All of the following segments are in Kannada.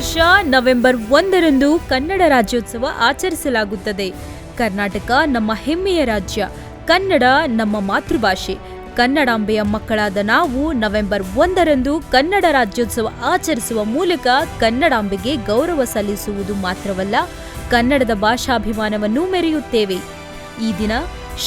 ನವೆಂಬರ್ ಒಂದರಂದು ಕನ್ನಡ ರಾಜ್ಯೋತ್ಸವ ಆಚರಿಸಲಾಗುತ್ತದೆ. ಕರ್ನಾಟಕ ನಮ್ಮ ಹೆಮ್ಮೆಯ ರಾಜ್ಯ, ಕನ್ನಡ ನಮ್ಮ ಮಾತೃಭಾಷೆ. ಕನ್ನಡಾಂಬೆಯ ಮಕ್ಕಳಾದ ನಾವು ನವೆಂಬರ್ ಒಂದರಂದು ಕನ್ನಡ ರಾಜ್ಯೋತ್ಸವ ಆಚರಿಸುವ ಮೂಲಕ ಕನ್ನಡಾಂಬೆಗೆ ಗೌರವ ಸಲ್ಲಿಸುವುದು ಮಾತ್ರವಲ್ಲ, ಕನ್ನಡದ ಭಾಷಾಭಿಮಾನವನ್ನು ಮೆರೆಯುತ್ತೇವೆ. ಈ ದಿನ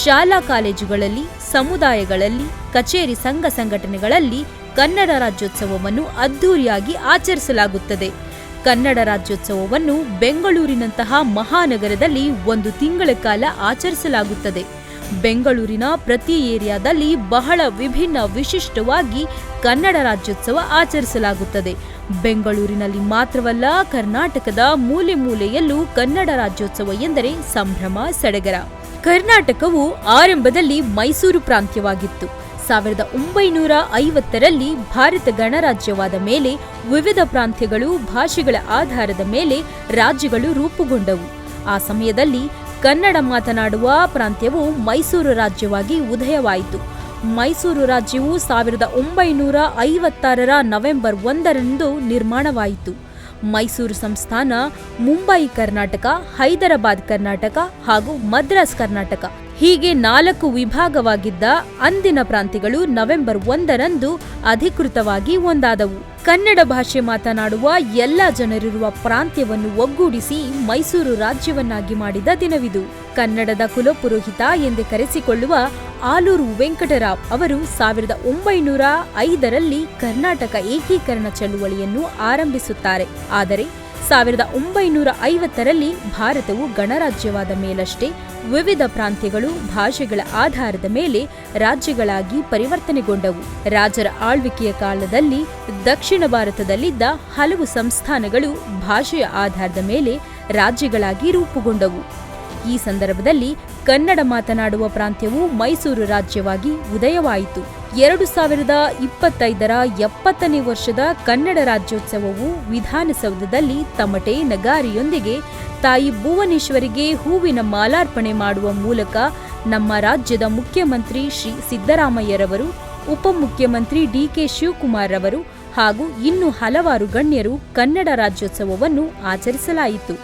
ಶಾಲಾ ಕಾಲೇಜುಗಳಲ್ಲಿ, ಸಮುದಾಯಗಳಲ್ಲಿ, ಕಚೇರಿ ಸಂಘ ಸಂಘಟನೆಗಳಲ್ಲಿ ಕನ್ನಡ ರಾಜ್ಯೋತ್ಸವವನ್ನು ಅದ್ಧೂರಿಯಾಗಿ ಆಚರಿಸಲಾಗುತ್ತದೆ. ಕನ್ನಡ ರಾಜ್ಯೋತ್ಸವವನ್ನು ಬೆಂಗಳೂರಿನಂತಹ ಮಹಾನಗರದಲ್ಲಿ ಒಂದು ತಿಂಗಳ ಕಾಲ ಆಚರಿಸಲಾಗುತ್ತದೆ. ಬೆಂಗಳೂರಿನ ಪ್ರತಿ ಏರಿಯಾದಲ್ಲಿ ಬಹಳ ವಿಭಿನ್ನ ವಿಶಿಷ್ಟವಾಗಿ ಕನ್ನಡ ರಾಜ್ಯೋತ್ಸವ ಆಚರಿಸಲಾಗುತ್ತದೆ. ಬೆಂಗಳೂರಿನಲ್ಲಿ ಮಾತ್ರವಲ್ಲ, ಕರ್ನಾಟಕದ ಮೂಲೆ ಮೂಲೆಯಲ್ಲೂ ಕನ್ನಡ ರಾಜ್ಯೋತ್ಸವ ಎಂದರೆ ಸಂಭ್ರಮ, ಸಡಗರ. ಕರ್ನಾಟಕವು ಆರಂಭದಲ್ಲಿ ಮೈಸೂರು ಪ್ರಾಂತ್ಯವಾಗಿತ್ತು. ಸಾವಿರದ ಒಂಬೈನೂರ ಐವತ್ತರಲ್ಲಿ ಭಾರತ ಗಣರಾಜ್ಯವಾದ ಮೇಲೆ ವಿವಿಧ ಪ್ರಾಂತ್ಯಗಳು ಭಾಷೆಗಳ ಆಧಾರದ ಮೇಲೆ ರಾಜ್ಯಗಳು ರೂಪುಗೊಂಡವು. ಆ ಸಮಯದಲ್ಲಿ ಕನ್ನಡ ಮಾತನಾಡುವ ಪ್ರಾಂತ್ಯವು ಮೈಸೂರು ರಾಜ್ಯವಾಗಿ ಉದಯವಾಯಿತು. ಮೈಸೂರು ರಾಜ್ಯವು ಸಾವಿರದ ಒಂಬೈನೂರ ಐವತ್ತಾರರ ನವೆಂಬರ್ ಒಂದರಂದು ನಿರ್ಮಾಣವಾಯಿತು. ಮೈಸೂರು ಸಂಸ್ಥಾನ, ಮುಂಬೈ ಕರ್ನಾಟಕ, ಹೈದರಾಬಾದ್ ಕರ್ನಾಟಕ ಹಾಗೂ ಮದ್ರಾಸ್ ಕರ್ನಾಟಕ ಹೀಗೆ ನಾಲ್ಕು ವಿಭಾಗವಾಗಿದ್ದ ಅಂದಿನ ಪ್ರಾಂತ್ಯಗಳು ನವೆಂಬರ್ ಒಂದರಂದು ಅಧಿಕೃತವಾಗಿ ಒಂದಾದವು. ಕನ್ನಡ ಭಾಷೆ ಮಾತನಾಡುವ ಎಲ್ಲ ಜನರಿರುವ ಪ್ರಾಂತ್ಯವನ್ನು ಒಗ್ಗೂಡಿಸಿ ಮೈಸೂರು ರಾಜ್ಯವನ್ನಾಗಿ ಮಾಡಿದ ದಿನವಿದು. ಕನ್ನಡದ ಕುಲಪುರೋಹಿತ ಎಂದೇ ಕರೆಸಿಕೊಳ್ಳುವ ಆಲೂರು ವೆಂಕಟರಾವ್ ಅವರು ಸಾವಿರದ ಒಂಬೈನೂರ ಐದರಲ್ಲಿ ಕರ್ನಾಟಕ ಏಕೀಕರಣ ಚಳುವಳಿಯನ್ನು ಆರಂಭಿಸುತ್ತಾರೆ. ಆದರೆ ಸಾವಿರದ ಒಂಬೈನೂರ ಐವತ್ತರಲ್ಲಿ ಭಾರತವು ಗಣರಾಜ್ಯವಾದ ಮೇಲಷ್ಟೇ ವಿವಿಧ ಪ್ರಾಂತ್ಯಗಳು ಭಾಷೆಗಳ ಆಧಾರದ ಮೇಲೆ ರಾಜ್ಯಗಳಾಗಿ ಪರಿವರ್ತನೆಗೊಂಡವು. ರಾಜರ ಆಳ್ವಿಕೆಯ ಕಾಲದಲ್ಲಿ ದಕ್ಷಿಣ ಭಾರತದಲ್ಲಿದ್ದ ಹಲವು ಸಂಸ್ಥಾನಗಳು ಭಾಷೆಯ ಆಧಾರದ ಮೇಲೆ ರಾಜ್ಯಗಳಾಗಿ ರೂಪುಗೊಂಡವು. ಈ ಸಂದರ್ಭದಲ್ಲಿ ಕನ್ನಡ ಮಾತನಾಡುವ ಪ್ರಾಂತ್ಯವು ಮೈಸೂರು ರಾಜ್ಯವಾಗಿ ಉದಯವಾಯಿತು. ಎರಡು ಸಾವಿರದ ಇಪ್ಪತ್ತೈದರ ಎಪ್ಪತ್ತನೇ ವರ್ಷದ ಕನ್ನಡ ರಾಜ್ಯೋತ್ಸವವು ವಿಧಾನಸೌಧದಲ್ಲಿ ತಮಟೆ ನಗಾರಿಯೊಂದಿಗೆ ತಾಯಿ ಭುವನೇಶ್ವರಿಗೆ ಹೂವಿನ ಮಾಲಾರ್ಪಣೆ ಮಾಡುವ ಮೂಲಕ ನಮ್ಮ ರಾಜ್ಯದ ಮುಖ್ಯಮಂತ್ರಿ ಶ್ರೀ ಸಿದ್ದರಾಮಯ್ಯರವರು, ಉಪಮುಖ್ಯಮಂತ್ರಿ ಡಿಕೆ ಶಿವಕುಮಾರ್ ರವರು ಹಾಗೂ ಇನ್ನು ಹಲವಾರು ಗಣ್ಯರು ಕನ್ನಡ ರಾಜ್ಯೋತ್ಸವವನ್ನು ಆಚರಿಸಲಾಯಿತು.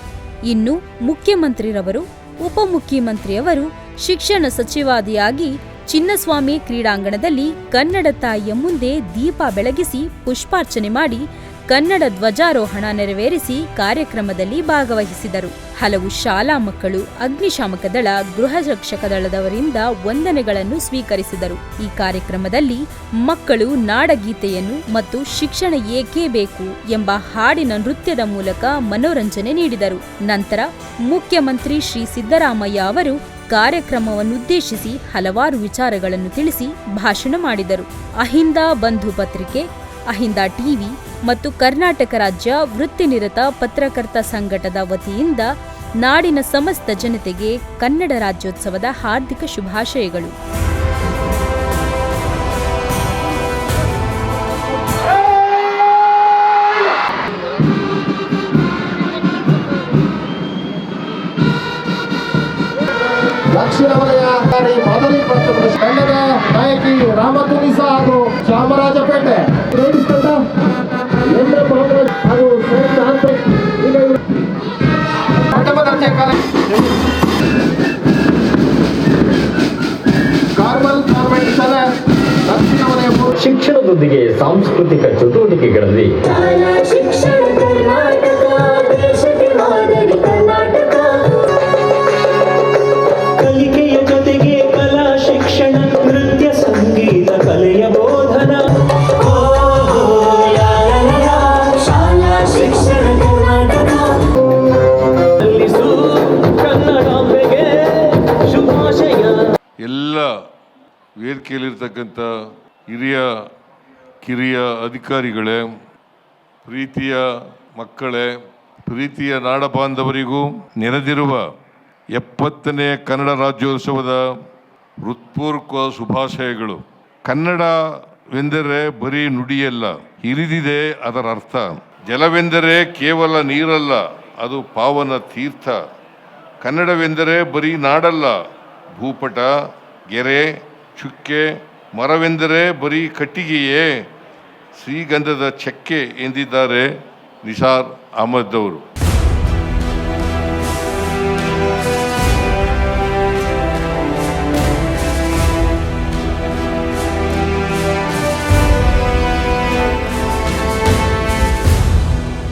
ಇನ್ನು ಮುಖ್ಯಮಂತ್ರಿರವರು, ಉಪಮುಖ್ಯಮಂತ್ರಿಯವರು ಶಿಕ್ಷಣ ಸಚಿವಾದಿಯಾಗಿ ಚಿನ್ನಸ್ವಾಮಿ ಕ್ರೀಡಾಂಗಣದಲ್ಲಿ ಕನ್ನಡ ತಾಯಿಯ ಮುಂದೆ ದೀಪ ಬೆಳಗಿಸಿ ಪುಷ್ಪಾರ್ಚನೆ ಮಾಡಿ ಕನ್ನಡ ಧ್ವಜಾರೋಹಣ ನೆರವೇರಿಸಿ ಕಾರ್ಯಕ್ರಮದಲ್ಲಿ ಭಾಗವಹಿಸಿದರು. ಹಲವು ಶಾಲಾ ಮಕ್ಕಳು ಅಗ್ನಿಶಾಮಕ ದಳ, ಗೃಹ ರಕ್ಷಕ ದಳದವರಿಂದ ವಂದನೆಗಳನ್ನು ಸ್ವೀಕರಿಸಿದರು. ಈ ಕಾರ್ಯಕ್ರಮದಲ್ಲಿ ಮಕ್ಕಳು ನಾಡಗೀತೆಯನ್ನು ಮತ್ತು ಶಿಕ್ಷಣ ಏಕೆ ಬೇಕು ಎಂಬ ಹಾಡಿನ ನೃತ್ಯದ ಮೂಲಕ ಮನೋರಂಜನೆ ನೀಡಿದರು. ನಂತರ ಮುಖ್ಯಮಂತ್ರಿ ಶ್ರೀ ಸಿದ್ದರಾಮಯ್ಯ ಅವರು ಕಾರ್ಯಕ್ರಮವನ್ನುದ್ದೇಶಿಸಿ ಹಲವಾರು ವಿಚಾರಗಳನ್ನು ತಿಳಿಸಿ ಭಾಷಣ ಮಾಡಿದರು. ಅಹಿಂದ ಬಂಧು ಪತ್ರಿಕೆ, ಅಹಿಂದ ಟಿವಿ ಮತ್ತು ಕರ್ನಾಟಕ ರಾಜ್ಯ ವೃತ್ತಿನಿರತ ಪತ್ರಕರ್ತ ಸಂಘಟದ ವತಿಯಿಂದ ನಾಡಿನ ಸಮಸ್ತ ಜನತೆಗೆ ಕನ್ನಡ ರಾಜ್ಯೋತ್ಸವದ ಹಾರ್ದಿಕ ಶುಭಾಶಯಗಳು. ದಕ್ಷಿಣ ವಲಯ ತಂಡದ ನಾಯಕಿ ರಾಮಕುನಿಸ ಹಾಗೂ ಚಾಮರಾಜಪೇಟೆ. ಕಾರ್ಮಲ್ ಗೌರ್ಮೆಂಟ್ ಶಾಲೆ ದಕ್ಷಿಣ ವಲಯ ಶಿಕ್ಷಣದೊಂದಿಗೆ ಸಾಂಸ್ಕೃತಿಕ ಚಟುವಟಿಕೆಗಳಲ್ಲಿ ವೇದಿಕೆಯಲ್ಲಿರ್ತಕ್ಕಂಥ ಹಿರಿಯ, ಕಿರಿಯ ಅಧಿಕಾರಿಗಳೇ, ಪ್ರೀತಿಯ ಮಕ್ಕಳೇ, ಪ್ರೀತಿಯ ನಾಡ ಬಾಂಧವರಿಗೂ ನೆರೆದಿರುವ ಎಪ್ಪತ್ತನೇ ಕನ್ನಡ ರಾಜ್ಯೋತ್ಸವದ ಹೃತ್ಪೂರ್ವಕ ಶುಭಾಶಯಗಳು. ಕನ್ನಡವೆಂದರೆ ಬರೀ ನುಡಿಯಲ್ಲ, ಹಿರಿದಿದೆ ಅದರ ಅರ್ಥ. ಜಲವೆಂದರೆ ಕೇವಲ ನೀರಲ್ಲ, ಅದು ಪಾವನ ತೀರ್ಥ. ಕನ್ನಡವೆಂದರೆ ಬರೀ ನಾಡಲ್ಲ, ಭೂಪಟ, ಗೆರೆ ಚುಕ್ಕೆ ಮರವೆಂದರೆ ಬರೀ ಕಟ್ಟಿಗೆಯೇ? ಶ್ರೀಗಂಧದ ಚಕ್ಕೆ ಎಂದಿದ್ದಾರೆ ನಿಸಾರ್ ಅಹಮದ್ ಅವರು.